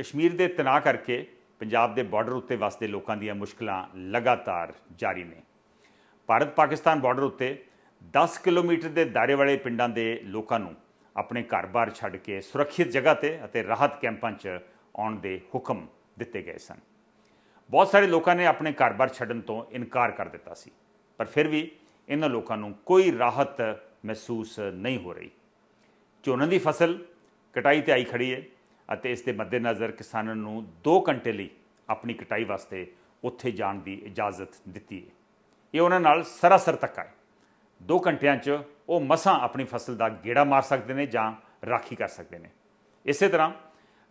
ਕਸ਼ਮੀਰ ਦੇ ਤਣਾਅ ਕਰਕੇ ਪੰਜਾਬ ਦੇ ਬਾਰਡਰ ਉੱਤੇ ਵਸਦੇ ਲੋਕਾਂ ਦੀਆਂ ਮੁਸ਼ਕਲਾਂ ਲਗਾਤਾਰ ਜਾਰੀ ਨੇ। ਭਾਰਤ ਪਾਕਿਸਤਾਨ ਬਾਰਡਰ ਉੱਤੇ 10 ਕਿਲੋਮੀਟਰ ਦੇ ਦਾਇਰੇ ਵਾਲੇ ਪਿੰਡਾਂ ਦੇ ਲੋਕਾਂ ਨੂੰ ਆਪਣੇ ਘਰ-ਬਾਰ ਛੱਡ ਕੇ ਸੁਰੱਖਿਅਤ ਜਗ੍ਹਾ ਤੇ ਅਤੇ ਰਾਹਤ ਕੈਂਪਾਂ 'ਚ ਆਉਣ ਦੇ ਹੁਕਮ ਦਿੱਤੇ ਗਏ ਸਨ। ਬਹੁਤ ਸਾਰੇ ਲੋਕਾਂ ਨੇ ਆਪਣੇ ਘਰ-ਬਾਰ ਛੱਡਣ ਤੋਂ ਇਨਕਾਰ ਕਰ ਦਿੱਤਾ ਸੀ, ਪਰ ਫਿਰ ਵੀ ਇਹਨਾਂ ਲੋਕਾਂ ਨੂੰ ਕੋਈ ਰਾਹਤ ਮਹਿਸੂਸ ਨਹੀਂ ਹੋ ਰਹੀ। ਝੋਨੇ ਦੀ ਫਸਲ ਕਟਾਈ ਤੇ ਆਈ ਖੜੀ ਹੈ ਅਤੇ ਇਸ ਦੇ ਮੱਦੇਨਜ਼ਰ ਕਿਸਾਨਾਂ ਨੂੰ 2 ਘੰਟੇ ਲਈ ਆਪਣੀ ਕਟਾਈ ਵਾਸਤੇ ਉੱਥੇ ਜਾਣ ਦੀ ਇਜਾਜ਼ਤ ਦਿੱਤੀ ਹੈ। ਇਹ ਉਹਨਾਂ ਨਾਲ ਸਰਾਸਰ ਧੱਕਾ ਹੈ 2 ਘੰਟਿਆਂ 'ਚ ਉਹ ਮਸਾਂ ਆਪਣੀ ਫਸਲ ਦਾ ਗੇੜਾ ਮਾਰ ਸਕਦੇ ਨੇ ਜਾਂ ਰਾਖੀ ਕਰ ਸਕਦੇ ਨੇ। ਇਸੇ ਤਰ੍ਹਾਂ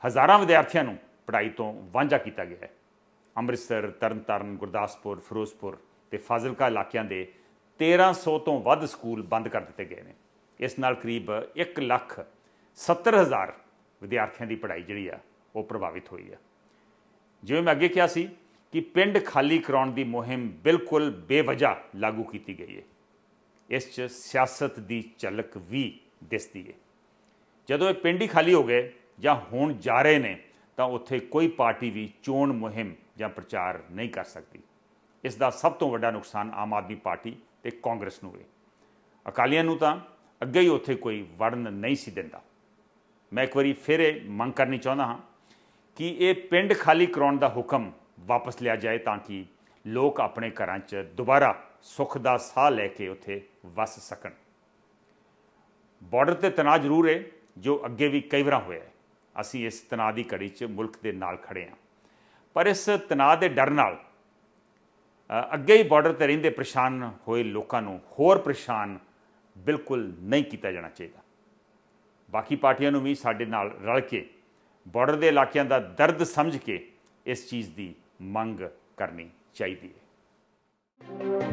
ਹਜ਼ਾਰਾਂ ਵਿਦਿਆਰਥੀਆਂ ਨੂੰ ਪੜ੍ਹਾਈ ਤੋਂ ਵਾਂਝਾ ਕੀਤਾ ਗਿਆ ਹੈ। ਅੰਮ੍ਰਿਤਸਰ, ਤਰਨਤਾਰਨ, ਗੁਰਦਾਸਪੁਰ, ਫਿਰੋਜ਼ਪੁਰ ਤੇ ਫਾਜ਼ਿਲਕਾ ਇਲਾਕਿਆਂ ਦੇ 1300 ਤੋਂ ਵੱਧ ਸਕੂਲ ਬੰਦ ਕਰ ਦਿੱਤੇ ਗਏ ਨੇ। ਇਸ ਨਾਲ ਕਰੀਬ 1 ਲੱਖ 70 ਹਜ਼ਾਰ ਵਿਦਿਆਰਥੀਆਂ ਦੀ ਪੜ੍ਹਾਈ ਜਿਹੜੀ ਆ, ਉਹ ਪ੍ਰਭਾਵਿਤ ਹੋਈ ਆ। ਜਿਵੇਂ ਮੈਂ ਅੱਗੇ ਕਿਹਾ ਸੀ ਕਿ ਪਿੰਡ ਖਾਲੀ ਕਰਾਉਣ ਦੀ ਮੁਹਿੰਮ ਬਿਲਕੁਲ ਬੇਵਜ੍ਹਾ ਲਾਗੂ ਕੀਤੀ ਗਈ ਹੈ ਇਸ 'ਚ ਸਿਆਸਤ ਦੀ ਝਲਕ ਵੀ ਦਿਸਦੀ ਹੈ ਜਦੋਂ ਇਹ ਪਿੰਡ ਹੀ ਖਾਲੀ ਹੋ ਗਏ ਜਾਂ ਹੋਣ ਜਾ ਰਹੇ ਨੇ, ਤਾਂ ਉੱਥੇ ਕੋਈ ਪਾਰਟੀ ਵੀ ਚੋਣ ਮੁਹਿੰਮ ਜਾਂ ਪ੍ਰਚਾਰ ਨਹੀਂ ਕਰ ਸਕਦੀ। ਇਸ ਦਾ ਸਭ ਤੋਂ ਵੱਡਾ ਨੁਕਸਾਨ ਆਮ ਆਦਮੀ ਪਾਰਟੀ ਤੇ ਕਾਂਗਰਸ ਨੂੰ ਹੈ ਅਕਾਲੀਆਂ ਨੂੰ ਤਾਂ ਅੱਗੇ ਹੀ ਉੱਥੇ ਕੋਈ ਵੜਨ ਨਹੀਂ ਸੀ ਦਿੰਦਾ। ਮੈਂ ਇੱਕ ਵਾਰੀ ਫਿਰ ਇਹ ਮੰਗ ਕਰਨੀ ਚਾਹੁੰਦਾ ਹਾਂ ਕਿ ਇਹ ਪਿੰਡ ਖਾਲੀ ਕਰਾਉਣ ਦਾ ਹੁਕਮ ਵਾਪਸ ਲਿਆ ਜਾਏ ਤਾਂ ਕਿ ਲੋਕ ਆਪਣੇ ਘਰਾਂ 'ਚ ਦੁਬਾਰਾ ਸੁੱਖ ਦਾ ਸਾਹ ਲੈ ਕੇ ਉੱਥੇ ਵਸ ਸਕਣ। ਬਾਰਡਰ ਤੇ ਤਣਾਅ ਜ਼ਰੂਰ ਹੈ, ਜੋ ਅੱਗੇ ਵੀ ਕਈ ਵਾਰ ਹੋਇਆ ਹੈ। ਅਸੀਂ ਇਸ ਤਣਾਅ ਦੀ ਘੜੀ 'ਚ ਮੁਲਕ ਦੇ ਨਾਲ ਖੜੇ ਹਾਂ। ਪਰ ਇਸ ਤਣਾਅ ਦੇ ਡਰ ਨਾਲ ਅੱਗੇ ਹੀ ਬਾਰਡਰ ਤੇ ਰਹਿੰਦੇ ਪਰੇਸ਼ਾਨ ਹੋਏ ਲੋਕਾਂ ਨੂੰ ਹੋਰ ਪਰੇਸ਼ਾਨ ਬਿਲਕੁਲ ਨਹੀਂ ਕੀਤਾ ਜਾਣਾ ਚਾਹੀਦਾ। ਬਾਕੀ ਪਾਰਟੀਆਂ ਨੂੰ ਵੀ ਸਾਡੇ ਨਾਲ ਰਲ ਕੇ ਬਾਰਡਰ ਦੇ ਇਲਾਕਿਆਂ ਦਾ ਦਰਦ ਸਮਝ ਕੇ ਇਸ ਚੀਜ਼ ਦੀ ਮੰਗ ਕਰਨੀ ਚਾਹੀਦੀ ਹੈ।